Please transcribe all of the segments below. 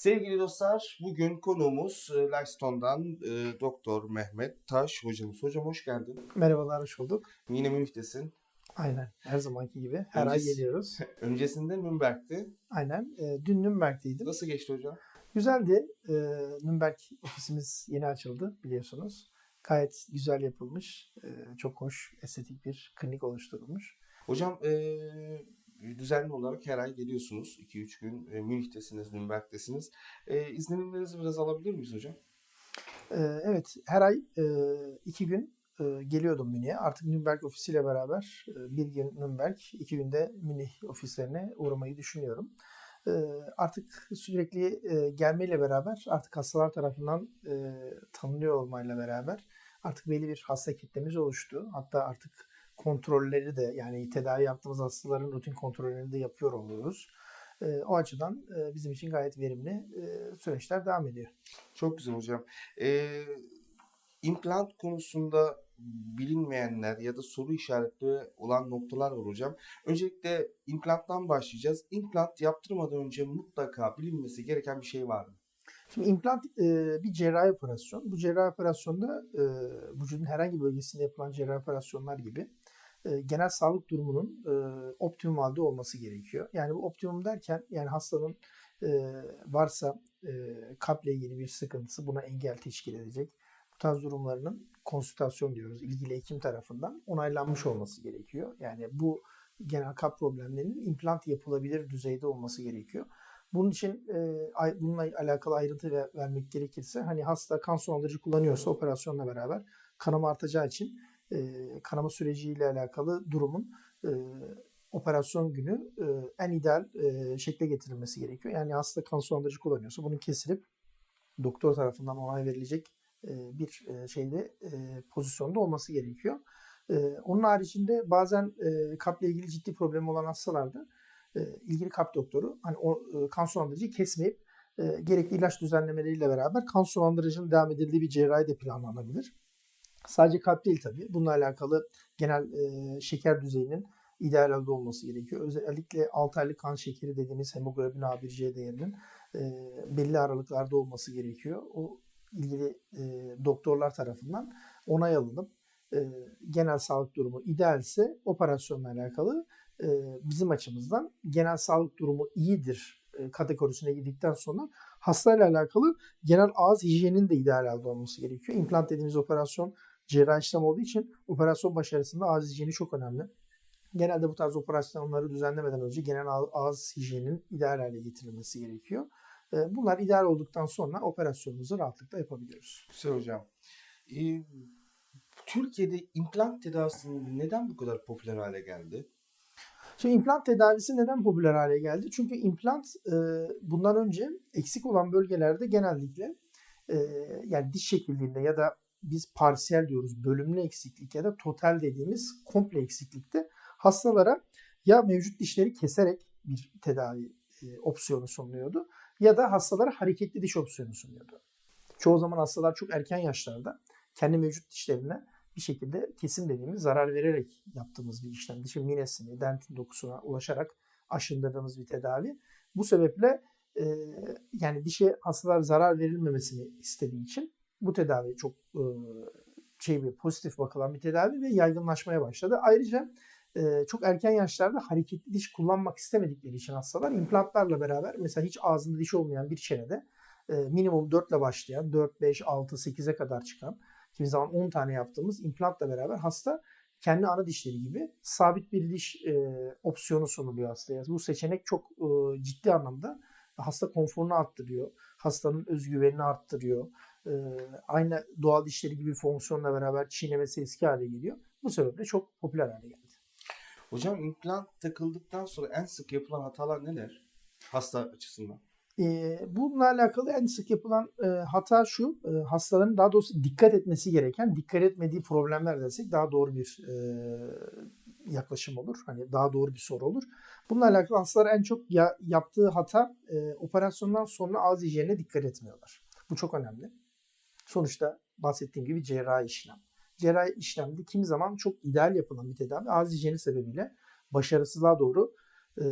Sevgili dostlar, bugün konuğumuz e, Lifestone'dan e, Doktor Mehmet Taş hocamız. Hocam hoş geldin. Merhabalar, hoş bulduk. Yine Münih'tesin. Aynen, her zamanki gibi. Her ay Öncesi- geliyoruz. Öncesinde Nürnberg'ti. Aynen, e, dün Nürnberg'teydim. Nasıl geçti hocam? Güzeldi. E, Nürnberg ofisimiz yeni açıldı biliyorsunuz. Gayet güzel yapılmış, e, çok hoş, estetik bir klinik oluşturulmuş. Hocam e, düzenli olarak her ay geliyorsunuz. 2-3 gün e, Münih'tesiniz, Nürnberg'tesiniz. E, izlenimlerinizi biraz alabilir miyiz hocam? E, evet, her ay e, iki gün e, geliyordum Münih'e. Artık Nürnberg ofisiyle beraber e, bir gün Nürnberg, iki günde Münih ofislerine uğramayı düşünüyorum. E, artık sürekli e, gelmeyle beraber artık hastalar tarafından e, tanınıyor olmayla beraber artık belli bir hasta kitlemiz oluştu. Hatta artık kontrolleri de yani tedavi yaptığımız hastaların rutin kontrollerini de yapıyor oluyoruz. E, o açıdan e, bizim için gayet verimli e, süreçler devam ediyor. Çok güzel hocam. E, implant konusunda bilinmeyenler ya da soru işaretleri olan noktalar var hocam. Öncelikle implanttan başlayacağız. İmplant yaptırmadan önce mutlaka bilinmesi gereken bir şey var mı? Şimdi implant e, bir cerrahi operasyon. Bu cerrahi operasyonda e, vücudun herhangi bir bölgesinde yapılan cerrahi operasyonlar gibi e, genel sağlık durumunun e, optimum halde olması gerekiyor. Yani bu optimum derken yani hastanın e, varsa e, kalple ilgili bir sıkıntısı buna engel teşkil edecek. Bu tarz durumlarının konsültasyon diyoruz ilgili hekim tarafından onaylanmış olması gerekiyor. Yani bu genel kalp problemlerinin implant yapılabilir düzeyde olması gerekiyor. Bunun için e, bununla alakalı ayrıntı ver- vermek gerekirse hani hasta kan sulandırıcı kullanıyorsa operasyonla beraber kanama artacağı için e, kanama süreciyle alakalı durumun e, operasyon günü e, en ideal e, şekle getirilmesi gerekiyor. Yani hasta kan sulandırıcı kullanıyorsa bunun kesilip doktor tarafından onay verilecek e, bir e, şeyde e, pozisyonda olması gerekiyor. E, onun haricinde bazen e, kalple ilgili ciddi problemi olan hastalarda e, ilgili kalp doktoru hani o e, kan sulandırıcıyı kesmeyip e, gerekli ilaç düzenlemeleriyle beraber kan sulandırıcının devam edildiği bir cerrahi de planlanabilir. Sadece kalp değil tabii. Bununla alakalı genel e, şeker düzeyinin ideal halde olması gerekiyor. Özellikle 6 aylık kan şekeri dediğimiz hemoglobin A1C değerinin e, belli aralıklarda olması gerekiyor. O ilgili e, doktorlar tarafından onay alınıp e, genel sağlık durumu idealse operasyonla alakalı e, bizim açımızdan genel sağlık durumu iyidir e, kategorisine girdikten sonra hastayla alakalı genel ağız hijyeninin de ideal halde olması gerekiyor. İmplant dediğimiz operasyon cerrahi işlem olduğu için operasyon başarısında ağız hijyeni çok önemli. Genelde bu tarz operasyonları düzenlemeden önce genel ağ- ağız hijyeninin ideal hale getirilmesi gerekiyor. E, Bunlar ideal olduktan sonra operasyonumuzu rahatlıkla yapabiliyoruz. Güzel hocam. Ee, Türkiye'de implant tedavisi neden bu kadar popüler hale geldi? Şimdi implant tedavisi neden popüler hale geldi? Çünkü implant e, bundan önce eksik olan bölgelerde genellikle e, yani diş çekildiğinde ya da biz parsiyel diyoruz bölümlü eksiklik ya da total dediğimiz komple eksiklikte hastalara ya mevcut dişleri keserek bir tedavi e, opsiyonu sunuluyordu ya da hastalara hareketli diş opsiyonu sunuyordu. Çoğu zaman hastalar çok erken yaşlarda kendi mevcut dişlerine bir şekilde kesim dediğimiz zarar vererek yaptığımız bir işlem. Dişin minesini, dentin dokusuna ulaşarak aşındırdığımız bir tedavi. Bu sebeple e, yani dişe hastalar zarar verilmemesini istediği için bu tedavi çok e, şey bir pozitif bakılan bir tedavi ve yaygınlaşmaya başladı. Ayrıca e, çok erken yaşlarda hareketli diş kullanmak istemedikleri için hastalar implantlarla beraber mesela hiç ağzında diş olmayan bir çenede e, minimum 4 ile başlayan 4, 5, 6, 8'e kadar çıkan kimi zaman 10 tane yaptığımız implantla beraber hasta kendi ana dişleri gibi sabit bir diş e, opsiyonu sunuluyor hastaya. Bu seçenek çok e, ciddi anlamda hasta konforunu arttırıyor. Hastanın özgüvenini arttırıyor. E, aynı doğal dişleri gibi fonksiyonla beraber çiğnemesi eski hale geliyor. Bu sebeple çok popüler hale geldi. Hocam implant takıldıktan sonra en sık yapılan hatalar neler? Hasta açısından. E, bununla alakalı en sık yapılan e, hata şu, e, hastaların daha doğrusu dikkat etmesi gereken, dikkat etmediği problemler desek daha doğru bir e, yaklaşım olur. Hani daha doğru bir soru olur. Bununla alakalı hastalar en çok ya, yaptığı hata e, operasyondan sonra ağız hijyenine dikkat etmiyorlar. Bu çok önemli. Sonuçta bahsettiğim gibi cerrahi işlem. Cerrahi işlemde kimi zaman çok ideal yapılan bir tedavi ağız hijyeni sebebiyle başarısızlığa doğru e,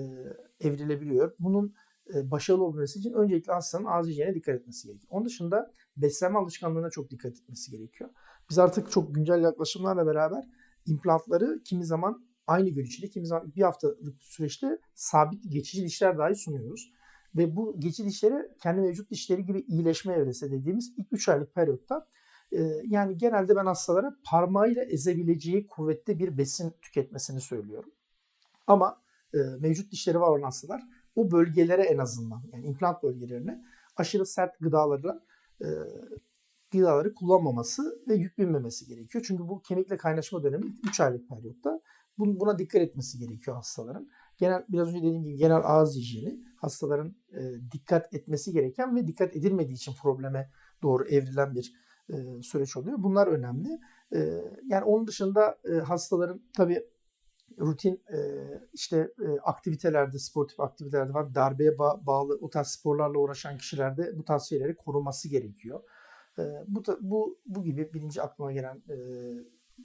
evrilebiliyor. Bunun e, başarılı olabilmesi için öncelikle hastanın hijyenine dikkat etmesi gerekiyor. Onun dışında beslenme alışkanlığına çok dikkat etmesi gerekiyor. Biz artık çok güncel yaklaşımlarla beraber implantları kimi zaman aynı gün içinde, kimi zaman bir haftalık süreçte sabit geçici dişler dahi sunuyoruz. Ve bu geçici dişleri kendi mevcut dişleri gibi iyileşme evresi dediğimiz ilk 3 aylık periyotta e, yani genelde ben hastalara parmağıyla ezebileceği kuvvetli bir besin tüketmesini söylüyorum. Ama e, mevcut dişleri var olan hastalar o bölgelere en azından yani implant bölgelerine aşırı sert gıdalarla e, gıdaları kullanmaması ve yük binmemesi gerekiyor. Çünkü bu kemikle kaynaşma dönemi 3 aylık periyotta bun- buna dikkat etmesi gerekiyor hastaların. Genel biraz önce dediğim gibi genel ağız hijyeni hastaların e, dikkat etmesi gereken ve dikkat edilmediği için probleme doğru evrilen bir e, süreç oluyor. Bunlar önemli. E, yani onun dışında e, hastaların tabii rutin e, işte e, aktivitelerde, sportif aktivitelerde var. Darbeye ba- bağlı o tarz sporlarla uğraşan kişilerde bu tarz şeyleri koruması gerekiyor. E, bu, bu bu gibi birinci aklıma gelen e,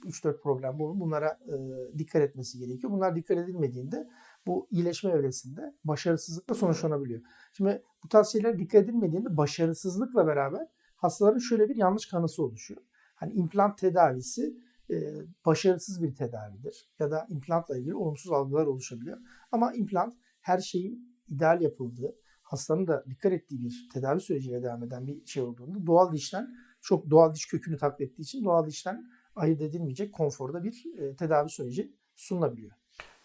3-4 problem bu. Bunlara e, dikkat etmesi gerekiyor. Bunlar dikkat edilmediğinde bu iyileşme evresinde başarısızlıkla sonuçlanabiliyor. Şimdi bu tarz şeyler dikkat edilmediğinde başarısızlıkla beraber hastaların şöyle bir yanlış kanısı oluşuyor. Hani implant tedavisi e, başarısız bir tedavidir ya da implantla ilgili olumsuz algılar oluşabiliyor. Ama implant her şeyin ideal yapıldığı, hastanın da dikkat ettiği bir tedavi süreciyle devam eden bir şey olduğunda doğal dişten çok doğal diş kökünü taklit ettiği için doğal dişten ayırt edilmeyecek konforda bir e, tedavi süreci sunulabiliyor.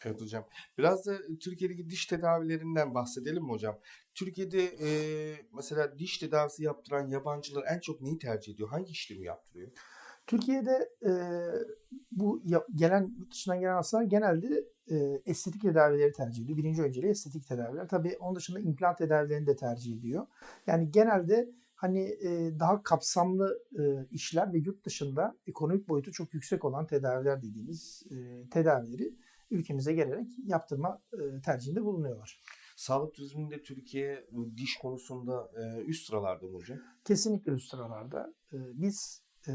Evet hocam. Biraz da Türkiye'deki diş tedavilerinden bahsedelim mi hocam? Türkiye'de e, mesela diş tedavisi yaptıran yabancılar en çok neyi tercih ediyor? Hangi işlemi yaptırıyor? Türkiye'de e, bu ya- gelen yurt dışından gelen hastalar genelde e, estetik tedavileri tercih ediyor. Birinci önceliği estetik tedaviler. Tabii onun dışında implant tedavilerini de tercih ediyor. Yani genelde hani e, daha kapsamlı e, işler ve yurt dışında ekonomik boyutu çok yüksek olan tedaviler dediğimiz e, tedavileri ülkemize gelerek yaptırma e, tercihinde bulunuyorlar. Sağlık turizminde Türkiye diş konusunda e, üst sıralarda mı hocam? Kesinlikle üst sıralarda. E, biz e,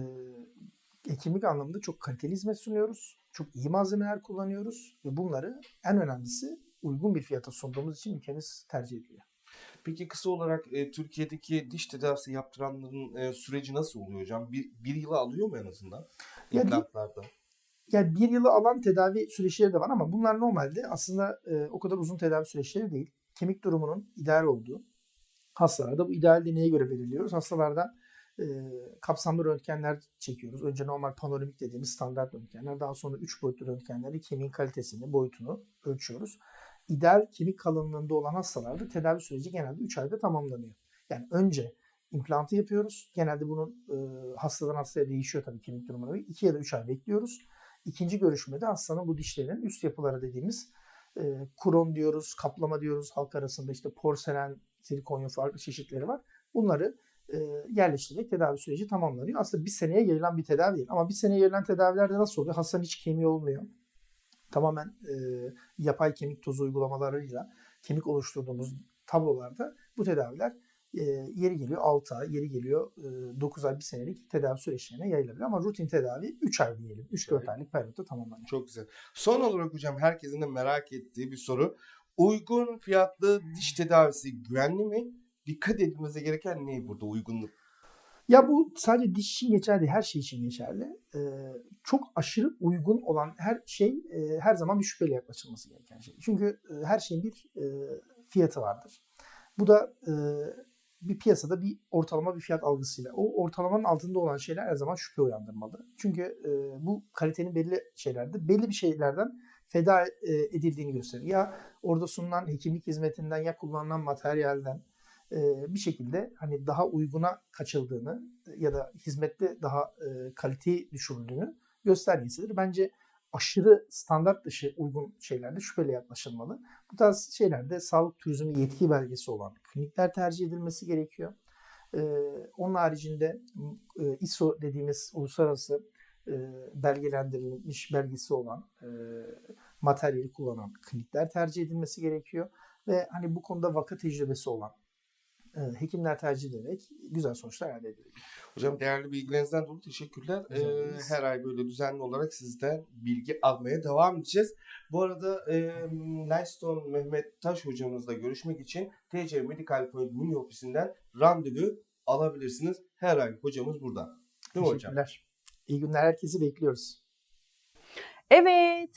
hekimlik anlamında çok kaliteli hizmet sunuyoruz. Çok iyi malzemeler kullanıyoruz ve bunları en önemlisi uygun bir fiyata sunduğumuz için ülkemiz tercih ediliyor. Peki kısa olarak e, Türkiye'deki diş tedavisi yaptıranların e, süreci nasıl oluyor hocam? Bir, bir yılı alıyor mu en azından? Ya İmplantlarda. Yani bir yılı alan tedavi süreçleri de var ama bunlar normalde aslında e, o kadar uzun tedavi süreçleri değil. Kemik durumunun ideal olduğu hastalarda bu ideal de neye göre belirliyoruz? Hastalarda e, kapsamlı röntgenler çekiyoruz. Önce normal panoramik dediğimiz standart röntgenler. Daha sonra 3 boyutlu röntgenlerle kemiğin kalitesini, boyutunu ölçüyoruz. İdeal kemik kalınlığında olan hastalarda tedavi süreci genelde 3 ayda tamamlanıyor. Yani önce implantı yapıyoruz. Genelde bunun e, hastadan hastaya değişiyor tabii kemik durumuna. göre. 2 ya da 3 ay bekliyoruz. İkinci görüşmede hastanın bu dişlerinin üst yapıları dediğimiz e, kron diyoruz, kaplama diyoruz halk arasında işte porselen, zirkonyum farklı çeşitleri var. Bunları e, yerleştirerek tedavi süreci tamamlanıyor. Aslında bir seneye yayılan bir tedavi değil. Ama bir seneye yayılan tedavilerde nasıl oluyor? Hastanın hiç kemiği olmuyor. Tamamen e, yapay kemik tozu uygulamalarıyla kemik oluşturduğumuz tablolarda bu tedaviler e, yeri geliyor 6 ay, yeri geliyor e, 9 ay, bir senelik tedavi süreçlerine yayılabilir. Ama rutin tedavi 3 ay diyelim. 3-4 Evet. aylık periyotta tamamlanıyor. Çok güzel. Son olarak hocam herkesin de merak ettiği bir soru. Uygun fiyatlı diş tedavisi güvenli mi? Dikkat edilmesi gereken ne burada uygunluk? Ya bu sadece diş için geçerli her şey için geçerli. Ee, çok aşırı uygun olan her şey e, her zaman bir şüpheyle yaklaşılması gereken şey. Çünkü e, her şeyin bir e, fiyatı vardır. Bu da e, bir piyasada bir ortalama bir fiyat algısıyla. O ortalamanın altında olan şeyler her zaman şüphe uyandırmalı. Çünkü e, bu kalitenin belli şeylerde belli bir şeylerden feda e, edildiğini gösterir. Ya orada sunulan hekimlik hizmetinden ya kullanılan materyalden bir şekilde hani daha uyguna kaçıldığını ya da hizmette daha e, kaliteyi düşürüldüğünü göstergesidir. Bence aşırı standart dışı uygun şeylerde şüpheli yaklaşılmalı. Bu tarz şeylerde sağlık turizmi yetki belgesi olan klinikler tercih edilmesi gerekiyor. E, onun haricinde e, ISO dediğimiz uluslararası e, belgelendirilmiş belgesi olan e, materyali kullanan klinikler tercih edilmesi gerekiyor. Ve hani bu konuda vaka tecrübesi olan e, hekimler tercih ederek güzel sonuçlar elde ediyor. Hocam değerli bilgilerinizden dolayı teşekkürler. Ee, her ay böyle düzenli olarak sizden bilgi almaya devam edeceğiz. Bu arada e, Nightstone Mehmet Taş hocamızla görüşmek için TC Medical Point Mini ofisinden randevu alabilirsiniz. Her ay hocamız burada. Değil mi hocam? Teşekkürler. İyi günler herkesi bekliyoruz. Evet,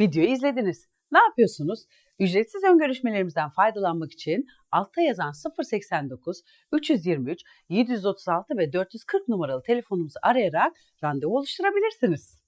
videoyu izlediniz. Ne yapıyorsunuz? Ücretsiz ön görüşmelerimizden faydalanmak için altta yazan 089 323 736 ve 440 numaralı telefonumuzu arayarak randevu oluşturabilirsiniz.